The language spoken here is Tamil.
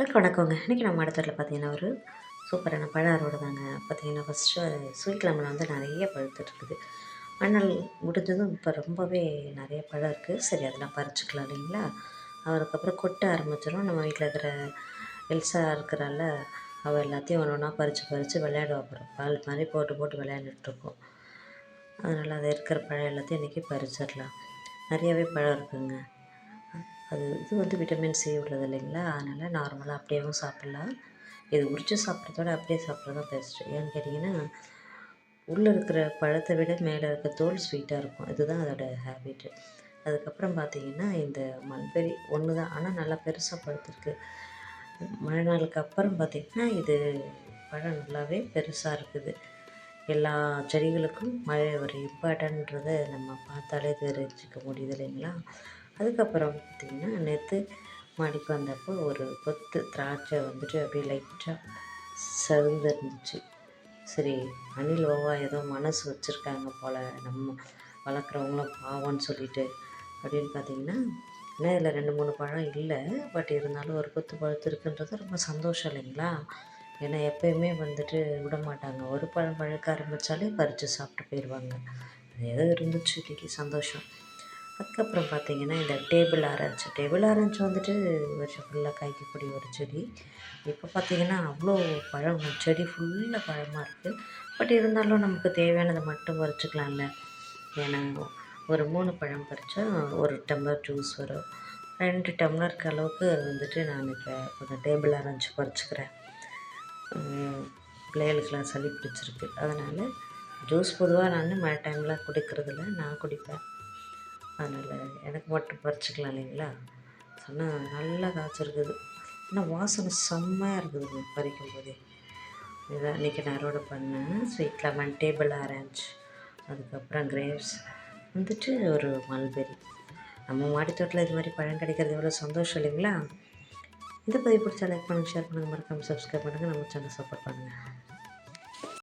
வணக்கம் வணக்கங்க. இன்றைக்கி நம்ம இடத்துல பார்த்தீங்கன்னா ஒரு சூப்பரான பழ அறுவடை தாங்க பார்த்தீங்கன்னா ஃபஸ்ட்டு ஸ்வீட் லெமனில் வந்து நிறைய பழுத்துட்ருக்குது ஆனால் முடிஞ்சதும் இப்போ ரொம்பவே நிறைய பழம் இருக்குது சரி அதெல்லாம் பறிச்சுக்கலாம் இல்லைங்களா? அதுக்கப்புறம் கொட்ட ஆரம்பிச்சிடும் நம்ம வீட்டில் இருக்கிற எல்சா இருக்கிறால அவள் எல்லாத்தையும் ஒன்று ஒன்றா பறித்து பறித்து விளையாடுவா. அப்புறம் பால் மாதிரி போட்டு போட்டு விளையாண்டுட்ருக்கோம் அதனால் அதை இருக்கிற பழம் எல்லாத்தையும் இன்றைக்கி பறிச்சிடலாம். நிறையவே பழம் இருக்குதுங்க அது இது வந்து விட்டமின் சி உள்ளது இல்லைங்களா? அதனால் நார்மலாக அப்படியேவும் சாப்பிட்லாம். இது உரித்து சாப்பிட்றதோட அப்படியே சாப்பிட்றது தான் பெஸ்ட்டு ஏன்னு கேட்டிங்கன்னா உள்ளே இருக்கிற பழத்தை விட மேலே இருக்க தோல் ஸ்வீட்டாக இருக்கும். இதுதான் அதோட ஹேபிட்டு அதுக்கப்புறம் பார்த்தீங்கன்னா இந்த மல்பெரி ஒன்று தான் ஆனால் நல்லா பெருசாக படுத்துருக்கு மழை நாளுக்கு அப்புறம் பார்த்திங்கன்னா இது பழம் நல்லாவே பெருசாக இருக்குது. எல்லா செடிகளுக்கும் மழை ஒரு இம்பார்ட்டன்றதை நம்ம பார்த்தாலே தெரிஞ்சுக்க முடியுது இல்லைங்களா? அதுக்கப்புறம் பார்த்திங்கன்னா நேற்று மாடிக்கு வந்தப்போ ஒரு கொத்து திராட்சை வந்துட்டு அப்படியே லைட்டாக சருந்துருந்துச்சு சரி அணில் ஓவா ஏதோ மனசு வச்சுருக்காங்க போல் நம்ம வளர்க்குறவங்களும் பாவம்னு சொல்லிட்டு அப்படின்னு பார்த்தீங்கன்னா ஏன்னா இதில் ரெண்டு மூணு பழம் இல்லை பட் இருந்தாலும் ஒரு கொத்து பழுத்துருக்குன்றது ரொம்ப சந்தோஷம் இல்லைங்களா? ஏன்னா எப்போயுமே வந்துட்டு விட மாட்டாங்க. ஒரு பழம் பழுக்க ஆரம்பித்தாலே பறித்து சாப்பிட்டு போயிடுவாங்க. அது ஏதோ இருந்துச்சு இன்றைக்கி சந்தோஷம். அதுக்கப்புறம் பார்த்திங்கன்னா இந்த டேபிள் ஆரஞ்சு. டேபிள் ஆரஞ்சு வந்துட்டு வருஷம் ஃபுல்லாக காய்க்கக்கூடிய ஒரு செடி. இப்போ பார்த்திங்கன்னா அவ்வளோ பழம் செடி ஃபுல்லாக பழமாக இருக்குது பட் இருந்தாலும் நமக்கு தேவையானதை மட்டும் பறிச்சுக்கலாம்ல. ஏன்னா ஒரு மூணு பழம் பறித்தா ஒரு டம்ளர் ஜூஸ் வரும். ரெண்டு டம்ளருக்கு அளவுக்கு வந்துட்டு நான் இப்போ கொஞ்சம் டேபிள் ஆரஞ்சு பறிச்சுக்கிறேன். பிள்ளைகளுக்கெலாம் சளி பிடிச்சிருக்கு. அதனால் ஜூஸ் பொதுவாக நான் மழை டைமில் குடிக்கிறதில்ல. நான் குடிப்பேன். அதனால் எனக்கு மட்டும் பறிச்சிக்கலாம் இல்லைங்களா? சொன்னால் நல்லா காய்ச்சிருக்குது. ஆனால் வாசனை செம்மையாக இருக்குது பறிக்கும் போதே. இதான் இன்றைக்கி நான் அறுவடை பண்ணேன். ஸ்வீட் லெமன் டேபிள் ஆரஞ்ச் அதுக்கப்புறம் கிரேப்ஸ். வந்துட்டு ஒரு மல்பெரி. நம்ம மாடித்தோட்டில் இது மாதிரி பழம் கிடைக்கிறது எவ்வளோ சந்தோஷம் இல்லைங்களா? இந்த பதிவு பிடிச்சா லைக் பண்ணுங்கள் ஷேர் பண்ணுங்கள் மறக்காமல் சப்ஸ்கிரைப் பண்ணுங்கள் நம்ம சேனல் சப்போர்ட் பண்ணுங்கள்